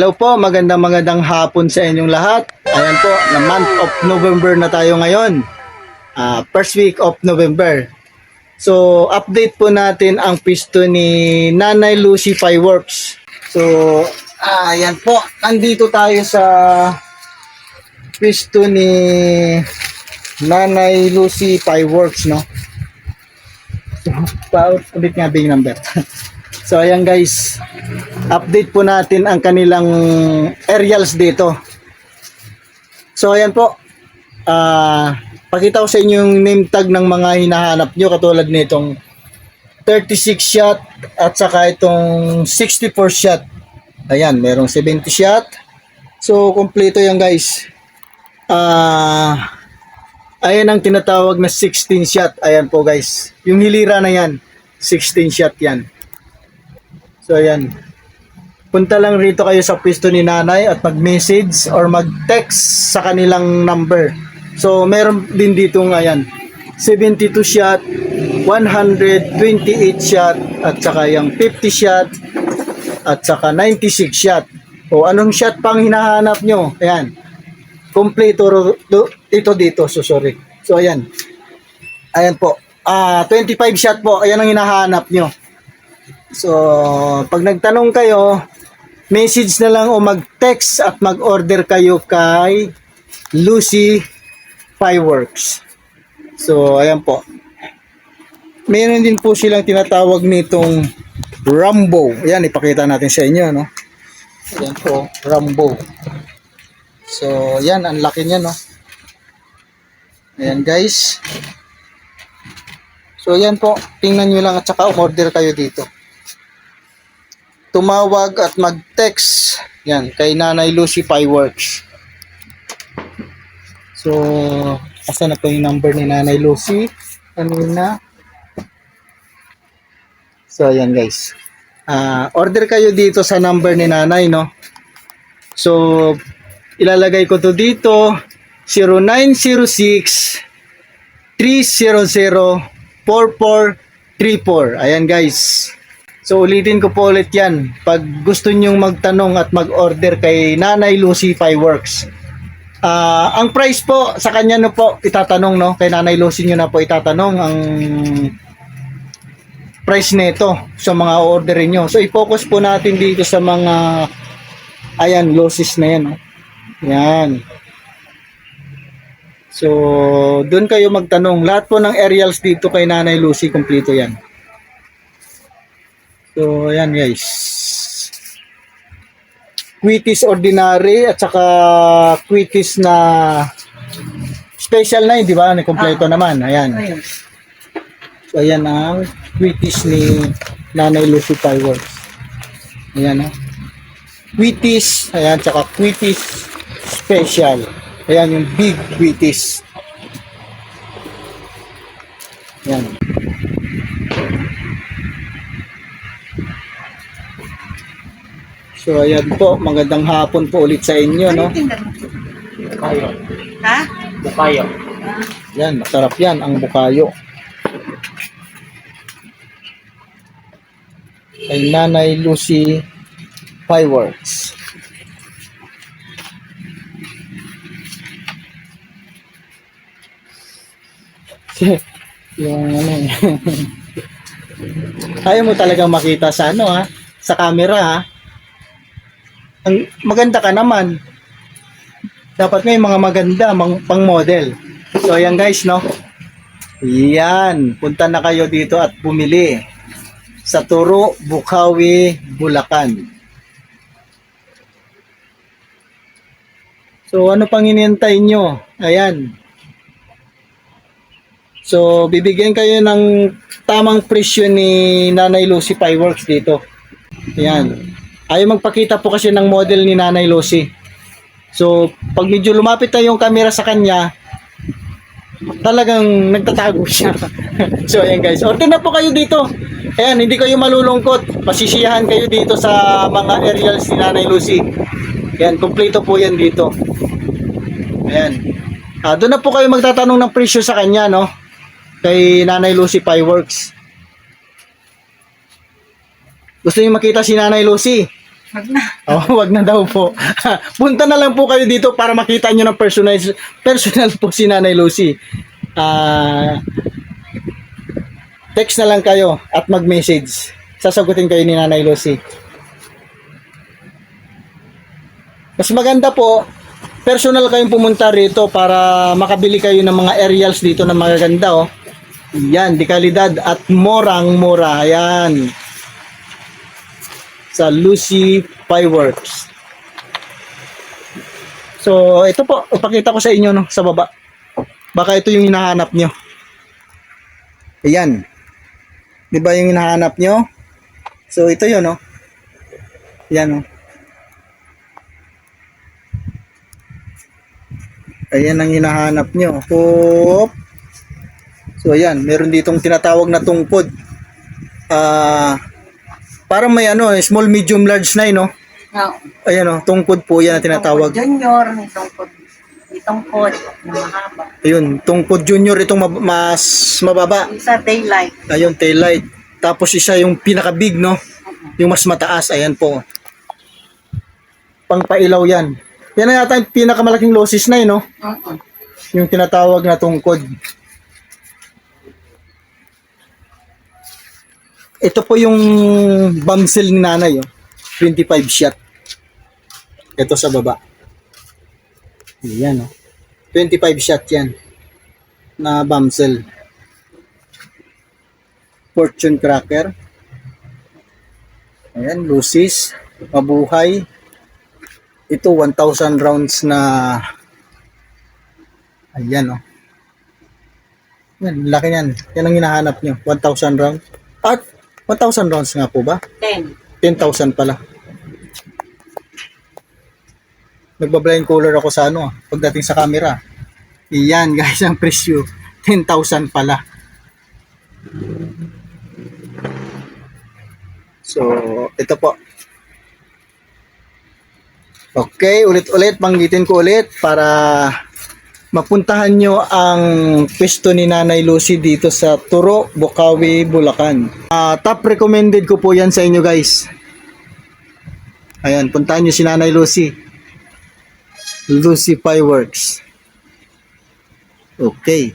Hello po, magandang magandang hapon sa inyong lahat. Ayan po, na month of November na tayo ngayon. Ah, first week of November. So, update po natin ang pisto ni Nanay Lucy Fireworks. So, ah, ayan po, nandito tayo sa pisto ni Nanay Lucy Fireworks, no? Pa ulit nga yung number? so, ayan guys, update po natin ang kanilang aerials dito. So ayan po. Ah, pakita ko sa inyo yung name tag ng mga hinahanap nyo katulad nitong 36 shot at saka itong 64 shot. Ayan, merong 70 shot. So kompleto yan guys. Ah, ayan ang tinatawag na 16 shot. Ayan po guys. Yung hilira na yan, 16 shot yan. So ayan. Punta lang rito kayo sa pwesto ni nanay at mag-message or mag-text sa kanilang number. So meron din dito ayan. 72 shot, 128 shot at saka yung 50 shot at saka 96 shot. O anong shot pang hinahanap nyo? Ayan. Kompleto ito dito. So sorry. So ayan. Ayan po. Ah, 25 shot po. Ayan ang hinahanap nyo. So, pag nagtanong kayo, message na lang o mag-text at mag-order kayo kay Lucy Fireworks. So, ayan po. Meron din po silang tinatawag nitong Rambo. Ayan, ipakita natin sa inyo, no? Ayan po, Rambo. So, ayan, ang laki niya, no? Ayan, guys. So, ayan po. Tingnan nyo lang at saka umorder kayo dito tumawag at mag-text yan kay Nanay Lucy Fireworks. So, asa na po yung number ni Nanay Lucy? Kanina. So, ayan guys. Ah, order kayo dito sa number ni Nanay, no? So, ilalagay ko to dito 0906 300 4434. Ayan guys. So ulitin ko po ulit yan. Pag gusto nyong magtanong at mag-order kay Nanay Lucy Fireworks. Ah, ang price po sa kanya no po itatanong no kay Nanay Lucy nyo na po itatanong ang price nito sa mga orderin nyo. So i-focus po natin dito sa mga ayan losses na yan. No? Yan. So doon kayo magtanong. Lahat po ng aerials dito kay Nanay Lucy kompleto yan. So, ayan guys. Quitis ordinary at saka quitis na special na yun, di ba? Kompleto naman. Ayan. Ayun. So, ayan ang quitis ni Nanay Lucy Fireworks. Ayan o. Quitis. Ayan, tsaka quitis special. Ayan yung big quitis. Ayan. So ayan po, magandang hapon po ulit sa inyo, no? Bukayo. Ha? Bukayo. Yan, masarap yan, ang bukayo. Kay Nanay Lucy Fireworks. yung ano eh. Ayaw mo talagang makita sa ano ha, sa camera ha. Ang maganda ka naman. Dapat yung mga maganda, mang, pang model. So ayan guys, no? Yan, punta na kayo dito at bumili sa Turo, Bukawi, Bulacan. So ano pang hinihintay nyo? Ayan. So bibigyan kayo ng tamang presyo ni Nanay Lucy Fireworks dito. Ayan. Ayaw magpakita po kasi ng model ni Nanay Lucy. So, pag medyo lumapit na yung camera sa kanya, talagang nagtatago siya. so, ayan guys. Order na po kayo dito. Ayan, hindi kayo malulungkot. Pasisiyahan kayo dito sa mga aerials ni Nanay Lucy. Ayan, kompleto po yan dito. Ayan. Ah, doon na po kayo magtatanong ng presyo sa kanya, no? Kay Nanay Lucy Fireworks. Gusto niyo makita si Nanay Lucy? Wag na. Oh, wag na daw po. Punta na lang po kayo dito para makita nyo ng personal, personal po si Nanay Lucy. Ah, text na lang kayo at mag-message. Sasagutin kayo ni Nanay Lucy. Mas maganda po, personal kayong pumunta rito para makabili kayo ng mga aerials dito na magaganda oh. Yan, di kalidad at morang-mura. Ayan. Sa Lucy Fireworks. So, ito po, ipakita ko sa inyo no, sa baba. Baka ito yung hinahanap nyo. Ayan. Di ba yung hinahanap nyo? So, ito yun, no? Ayan, no? Ayan ang hinahanap nyo. Hop. So, ayan. Meron ditong tinatawag na tungkod. Ah, parang may ano, eh, small, medium, large na, eh, no? No. Ayan, no? Tungkod po yan ang tinatawag. Tungkod junior, may tungkod. May tungkod na mahaba. Ayun, tungkod junior itong mab- mas mababa. Isa daylight. Ayun, taillight. Tapos isa yung pinaka-big, no? Yung mas mataas, ayan po. Pangpailaw yan. Yan na yata yung pinakamalaking losses na yun, no? Uh-uh. Yung tinatawag na tungkod. Ito po yung bamsel ni nanay, oh. 25 shot. Ito sa baba. Yan, oh. 25 shot yan. Na bamsel. Fortune cracker. Ayan, lucis. Mabuhay. Ito, 1,000 rounds na Ayan, oh. Yan, laki yan. Yan ang hinahanap nyo. 1,000 rounds. At, 1,000 rounds nga po ba? Ten. 10,000 pala. Nagbablind color ako sa ano, pagdating sa camera. Iyan, guys, ang presyo. 10,000 pala. So, ito po. Okay, ulit-ulit, banggitin ko ulit para mapuntahan nyo ang pwesto ni Nanay Lucy dito sa Turo, Bukawi, Bulacan. Ah, top recommended ko po yan sa inyo guys. Ayan, puntahan nyo si Nanay Lucy. Lucy Fireworks. Okay.